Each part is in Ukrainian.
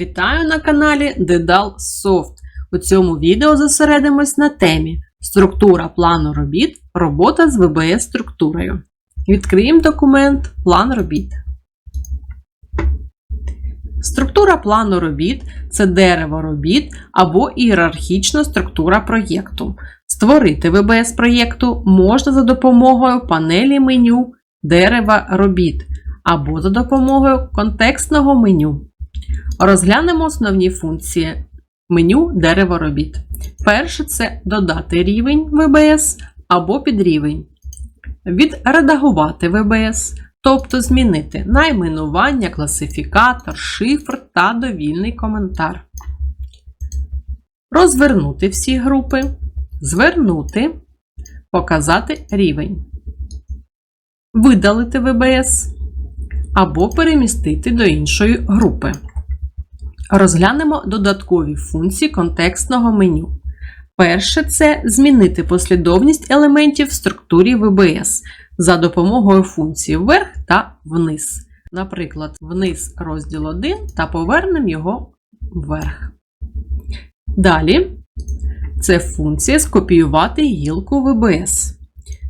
Вітаю на каналі Дедал Софт. У цьому відео зосередимось на темі Структура плану робіт, робота з ВБС структурою. Відкриємо документ План робіт. Структура плану робіт це дерево робіт або ієрархічна структура проєкту. Створити ВБС проєкту можна за допомогою панелі меню дерева робіт або за допомогою контекстного меню. Розглянемо основні функції меню дерево робіт. Перше це додати рівень ВБС або підрівень. Відредагувати ВБС, тобто змінити найменування, класифікатор, шифр та довільний коментар. Розвернути всі групи, звернути, показати рівень, видалити ВБС або перемістити до іншої групи. Розглянемо додаткові функції контекстного меню. Перше це змінити послідовність елементів в структурі ВБС за допомогою функції вверх та вниз. Наприклад, вниз розділ 1 та повернемо його вверх. Далі це функція скопіювати гілку ВБС.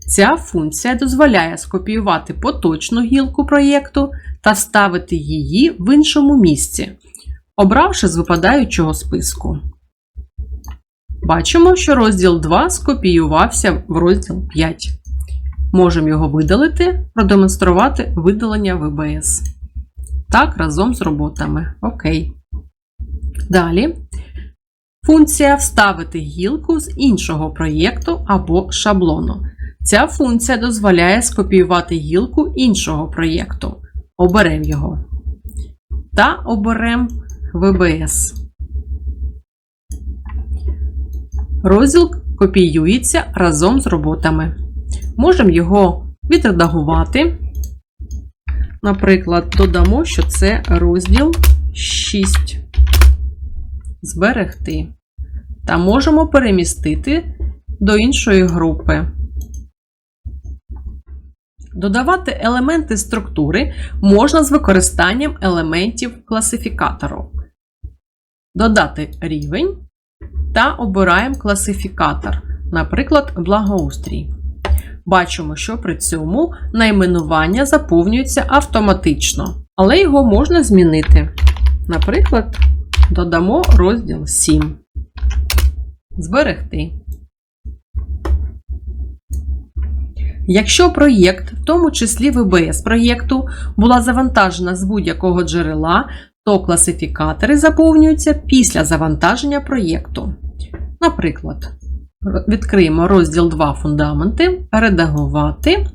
Ця функція дозволяє скопіювати поточну гілку проєкту та вставити її в іншому місці, обравши з випадаючого списку. Бачимо, що розділ 2 скопіювався в розділ 5. Можемо його видалити, продемонструвати видалення ВБС. Так, разом з роботами. Окей. Далі. Функція вставити гілку з іншого проєкту або шаблону. Ця функція дозволяє скопіювати гілку іншого проєкту. Оберемо його. Та оберемо ВБС. Розділ копіюється разом з роботами. Можемо його відредагувати. Наприклад, додамо, що це розділ 6. Зберегти. Та можемо перемістити до іншої групи. Додавати елементи структури можна з використанням елементів класифікатору. Додати рівень та обираємо класифікатор, наприклад, благоустрій. Бачимо, що при цьому найменування заповнюється автоматично, але його можна змінити. Наприклад, додамо розділ 7. Зберегти. Якщо проєкт, в тому числі ВБС проєкту, була завантажена з будь-якого джерела, то класифікатори заповнюються після завантаження проєкту. Наприклад, відкриємо розділ 2 фундаменти, редагувати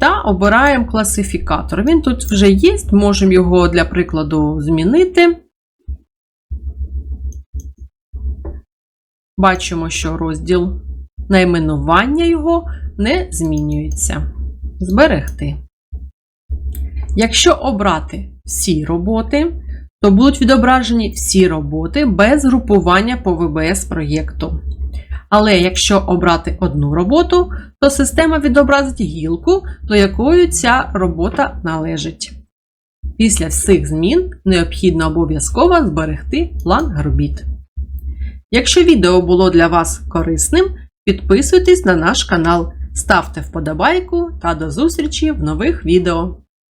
та обираємо класифікатор. Він тут вже є, можемо його для прикладу змінити. Бачимо, що розділ найменування його не змінюється. Зберегти. Якщо обрати всі роботи, то будуть відображені всі роботи без групування по ВБС проєкту. Але якщо обрати одну роботу, то система відобразить гілку, до якої ця робота належить. Після всіх змін необхідно обов'язково зберегти план робіт. Якщо відео було для вас корисним, підписуйтесь на наш канал, ставте вподобайку та до зустрічі в нових відео.